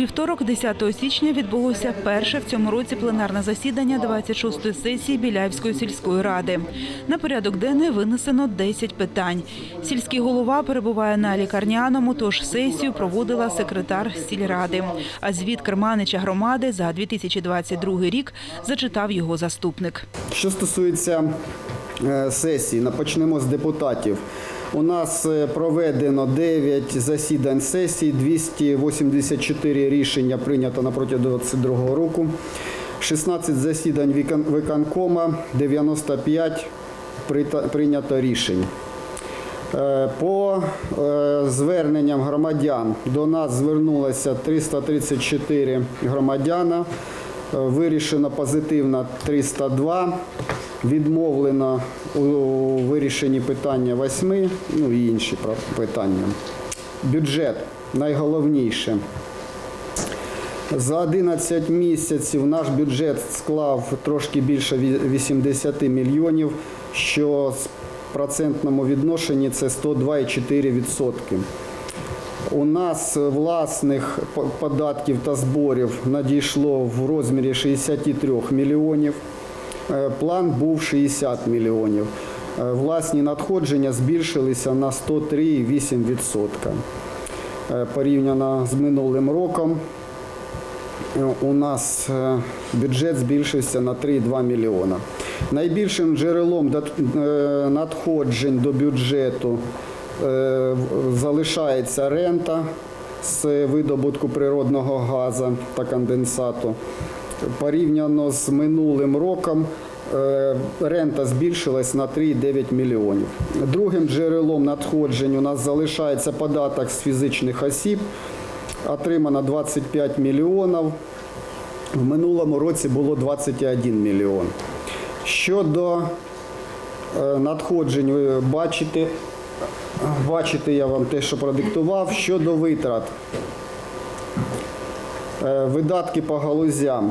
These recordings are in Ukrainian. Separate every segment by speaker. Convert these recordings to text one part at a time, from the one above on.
Speaker 1: вівторок, 10 січня, відбулося перше в цьому році пленарне засідання 26-ї сесії Біляївської сільської ради. На порядок денний винесено 10 питань. Сільський голова перебуває на лікарняному, тож сесію проводила секретар сільради. А звіт керманича громади за 2022 рік зачитав його заступник.
Speaker 2: Що стосується е, сесії, почнемо з депутатів. У нас е, проведено 9 засідань сесії, 284 рішення прийнято на протягом 2022 року, 16 засідань виконкома, 95 прийнято рішень. Е, По зверненням громадян до нас звернулося 334 громадяна. Вирішено позитивно 302, відмовлено у вирішенні питання 8, ну і інші питання. Бюджет найголовніше. За 11 місяців наш бюджет склав трошки більше 80 мільйонів, що в процентному відношенні це 102,4%. У нас власних податків та зборів надійшло в розмірі 63 мільйонів. Е, План був 60 мільйонів. Е, Власні надходження збільшилися на 103,8%. Е, Порівняно з минулим роком у нас бюджет збільшився на 3,2 мільйона. Найбільшим джерелом надходжень до бюджету залишається рента з видобутку природного газу та конденсату. Порівняно з минулим роком е, рента збільшилась на 3,9 мільйонів. Другим джерелом надходжень у нас залишається податок з фізичних осіб. Отримано 25 мільйонів. В минулому році було 21 мільйон. Щодо е, надходжень, ви бачите, бачите я вам те, що продиктував. Щодо витрат, Е, видатки по галузям.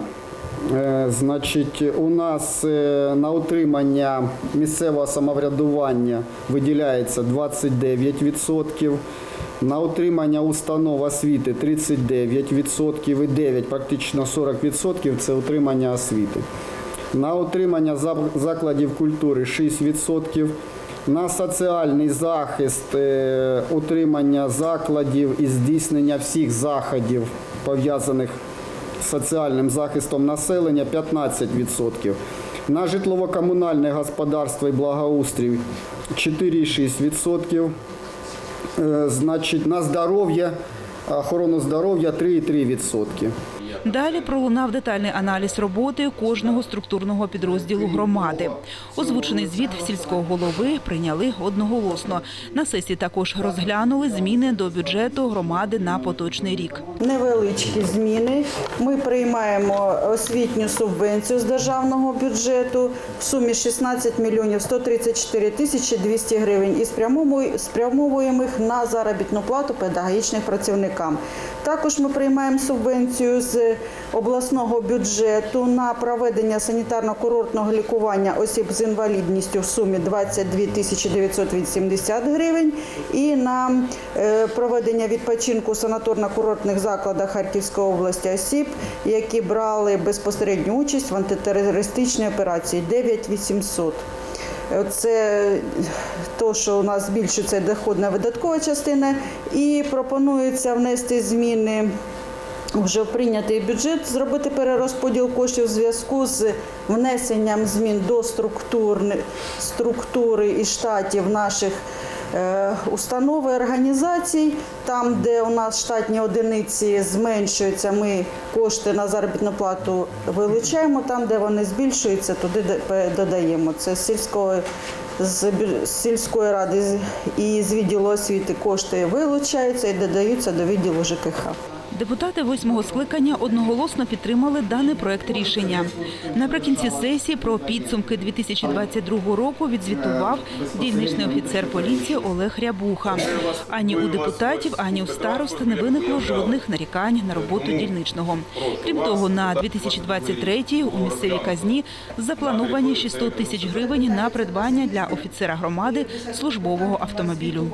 Speaker 2: Е, Значить, у нас е, на утримання місцевого самоврядування виділяється 29%, на утримання установ освіти 39% і 9, практично 40% це утримання освіти. На утримання закладів культури 6%. На соціальний захист, е, утримання закладів і здійснення всіх заходів, пов'язаних з соціальним захистом населення 15%. На житлово-комунальне господарство і благоустрій 4,6%. Е, Значить, на здоров'я, охорону здоров'я 3,3%.
Speaker 1: Далі пролунав детальний аналіз роботи кожного структурного підрозділу громади. Озвучений звіт сільського голови прийняли одноголосно. На сесії також розглянули зміни до бюджету громади на поточний рік.
Speaker 3: Невеличкі зміни. Ми приймаємо освітню субвенцію з державного бюджету в сумі 16 мільйонів 134 тисячі 200 гривень і спрямовуємо- їх на заробітну плату педагогічним працівникам. Також ми приймаємо субвенцію з обласного бюджету на проведення санітарно-курортного лікування осіб з інвалідністю в сумі 22 тисячі 980 гривень і на е, проведення відпочинку санаторно-курортних закладах Харківської області осіб, які брали безпосередню участь в антитерористичній операції 9800. Це то, що у нас збільшується доходна видаткова частина, і пропонується внести зміни вже прийнятий бюджет, зробити перерозподіл коштів в зв'язку з внесенням змін до структурни- структури і штатів наших е, установ організацій. Там, де у нас штатні одиниці зменшуються, ми кошти на заробітну плату вилучаємо. Там, де вони збільшуються, туди додаємо. Це сільської з сільської ради і з відділу освіти кошти вилучаються і додаються до відділу ЖКХ.
Speaker 1: Депутати восьмого скликання одноголосно підтримали даний проект рішення. Наприкінці сесії про підсумки 2022 року відзвітував дільничний офіцер поліції Олег Рябуха. Ані у депутатів, ані у старост не виникло жодних нарікань на роботу дільничного. Крім того, на 2023 у місцевій казні заплановані 600 тисяч гривень на придбання для офіцера громади службового автомобілю.